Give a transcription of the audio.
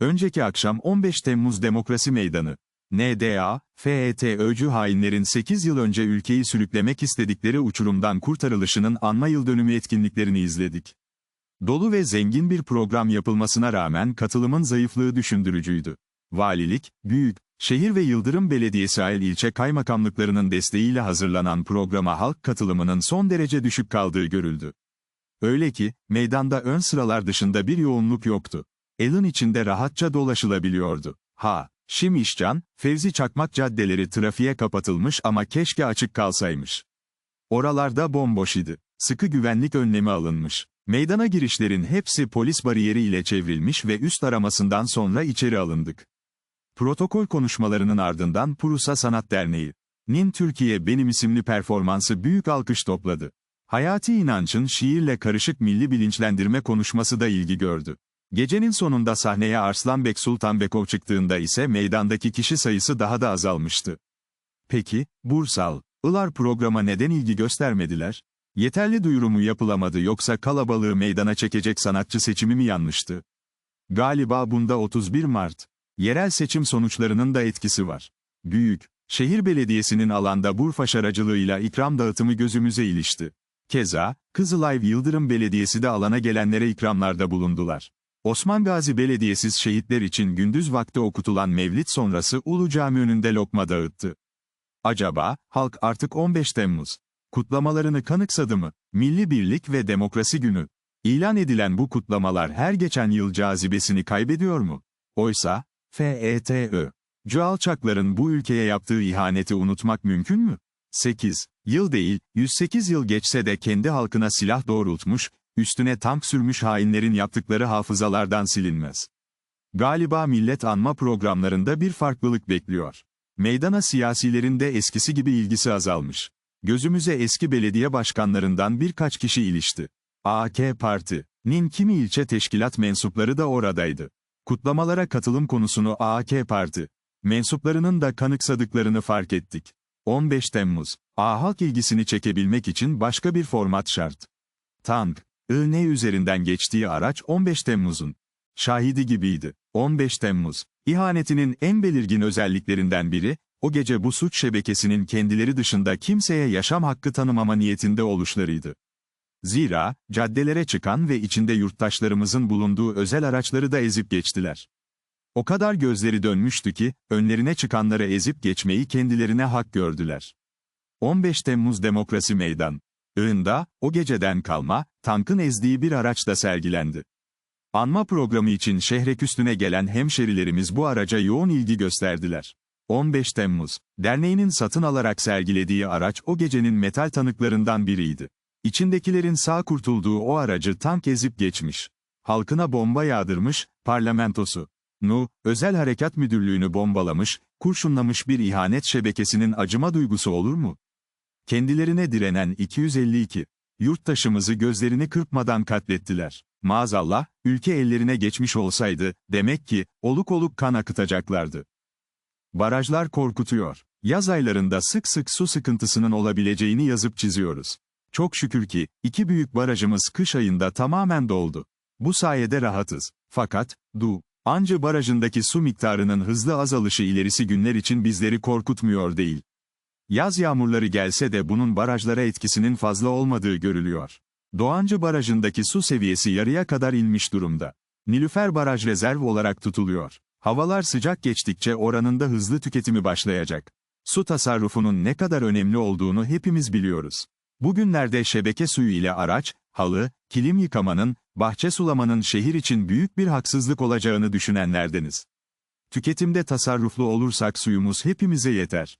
Önceki akşam 15 Temmuz Demokrasi Meydanı. NDA, FET öcü hainlerin 8 yıl önce ülkeyi sürüklemek istedikleri uçurumdan kurtarılışının anma yıl dönümü etkinliklerini izledik. Dolu ve zengin bir program yapılmasına rağmen katılımın zayıflığı düşündürücüydü. Valilik, Büyük, Şehir ve Yıldırım Belediyesi Ayl ilçe kaymakamlıklarının desteğiyle hazırlanan programa halk katılımının son derece düşük kaldığı görüldü. Öyle ki, meydanda ön sıralar dışında bir yoğunluk yoktu. Elin içinde rahatça dolaşılabiliyordu. Ha, Şim İşcan, Fevzi Çakmak caddeleri trafiğe kapatılmış ama keşke açık kalsaymış. Oralarda bomboş idi. Sıkı güvenlik önlemi alınmış. Meydana girişlerin hepsi polis bariyeri ile çevrilmiş ve üst aramasından sonra içeri alındık. Protokol konuşmalarının ardından Purusa Sanat Derneği, Nin Türkiye Benim isimli performansı büyük alkış topladı. Hayati İnanç'ın şiirle karışık milli bilinçlendirme konuşması da ilgi gördü. Gecenin sonunda sahneye Arslanbek Sultanbekov çıktığında ise meydandaki kişi sayısı daha da azalmıştı. Peki, Bursal, Ilar programa neden ilgi göstermediler? Yeterli duyurumu yapılamadı yoksa kalabalığı meydana çekecek sanatçı seçimi mi yanlıştı? Galiba bunda 31 Mart. Yerel seçim sonuçlarının da etkisi var. Büyük, şehir belediyesinin alanda Burfaş aracılığıyla ikram dağıtımı gözümüze ilişti. Keza, Kızılay Yıldırım Belediyesi de alana gelenlere ikramlarda bulundular. Osman Gazi Belediyesiz şehitler için gündüz vakti okutulan mevlid sonrası Ulu Cami önünde lokma dağıttı. Acaba, halk artık 15 Temmuz kutlamalarını kanıksadı mı? Milli Birlik ve Demokrasi Günü. İlan edilen bu kutlamalar her geçen yıl cazibesini kaybediyor mu? Oysa, FETÖ. Alçakların bu ülkeye yaptığı ihaneti unutmak mümkün mü? 8. Yıl değil, 108 yıl geçse de kendi halkına silah doğrultmuş, üstüne tank sürmüş hainlerin yaptıkları hafızalardan silinmez. Galiba millet anma programlarında bir farklılık bekliyor. Meydana siyasilerin de eskisi gibi ilgisi azalmış. Gözümüze eski belediye başkanlarından birkaç kişi ilişti. AK Parti'nin kimi ilçe teşkilat mensupları da oradaydı. Kutlamalara katılım konusunu AK Parti mensuplarının da kanıksadıklarını fark ettik. 15 Temmuz, A halk ilgisini çekebilmek için başka bir format şart. Tank, IN üzerinden geçtiği araç 15 Temmuz'un şahidi gibiydi. 15 Temmuz, ihanetinin en belirgin özelliklerinden biri, o gece bu suç şebekesinin kendileri dışında kimseye yaşam hakkı tanımama niyetinde oluşlarıydı. Zira, caddelere çıkan ve içinde yurttaşlarımızın bulunduğu özel araçları da ezip geçtiler. O kadar gözleri dönmüştü ki, önlerine çıkanları ezip geçmeyi kendilerine hak gördüler. 15 Temmuz Demokrasi Meydan. Iğında, o geceden kalma, tankın ezdiği bir araç da sergilendi. Anma programı için şehreküstüne gelen hemşerilerimiz bu araca yoğun ilgi gösterdiler. 15 Temmuz, derneğinin satın alarak sergilediği araç o gecenin metal tanıklarından biriydi. İçindekilerin sağ kurtulduğu o aracı tank ezip geçmiş. Halkına bomba yağdırmış, parlamentosu. Nu, Özel Harekat Müdürlüğü'nü bombalamış, kurşunlamış bir ihanet şebekesinin acıma duygusu olur mu? Kendilerine direnen 252 yurttaşımızı gözlerini kırpmadan katlettiler. Maazallah, ülke ellerine geçmiş olsaydı, demek ki, oluk oluk kan akıtacaklardı. Barajlar korkutuyor. Yaz aylarında sık sık su sıkıntısının olabileceğini yazıp çiziyoruz. Çok şükür ki, iki büyük barajımız kış ayında tamamen doldu. Bu sayede rahatız. Fakat, Du, Ancı barajındaki su miktarının hızlı azalışı ilerisi günler için bizleri korkutmuyor değil. Yaz yağmurları gelse de bunun barajlara etkisinin fazla olmadığı görülüyor. Doğancı Barajı'ndaki su seviyesi yarıya kadar inmiş durumda. Nilüfer Baraj rezerv olarak tutuluyor. Havalar sıcak geçtikçe oranında hızlı tüketimi başlayacak. Su tasarrufunun ne kadar önemli olduğunu hepimiz biliyoruz. Bugünlerde şebeke suyu ile araç, halı, kilim yıkamanın, bahçe sulamanın şehir için büyük bir haksızlık olacağını düşünenlerdeniz. Tüketimde tasarruflu olursak suyumuz hepimize yeter.